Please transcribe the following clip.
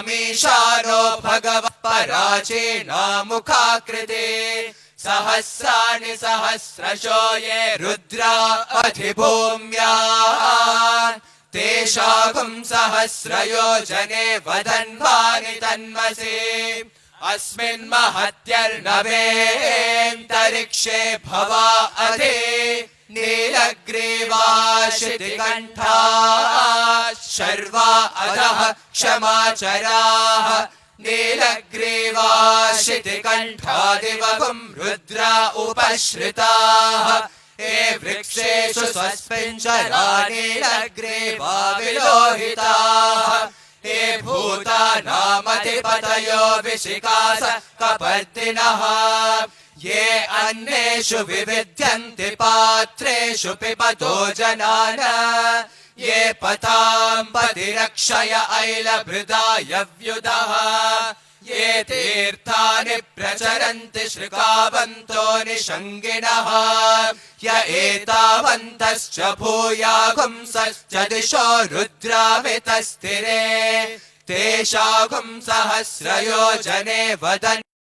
मीशानो भगवः पराचीनामुखाकृते सहस्राणि सहस्रशो ये रुद्रा अधिभूम्या। तेषागुम् सहस्रयोजने वदन्वानि तन्मसि। अस्मिन् महत्यर्नवेन्तरिक्षे भवा अधि। नीलग्रीवाशितिकण्ठा शर्वा अधः क्षमाचराः। नीलग्रीवाशितिकण्ठादिवगुम् रुद्रा उपश्रिताः। हे वृक्षेषु स्वस्मिञ्चरा नीलग्रीवा विलोहिताः। हे भूतानामधिपतयो विशिकास कपर्दिनः। ये अन्येषु विविध्यन्ति पात्रेषु पिबतो जनान ये पताम् पतिरक्षय ऐलभृदाय व्युदः ये तीर्थानि प्रचरन्ति श्रुकावन्तो निषङ्गिणः य एतावन्तश्च भूयागुंसश्च दिशो रुद्रावितस्थिरे। तेषागुम् सहस्रयोजने वदन्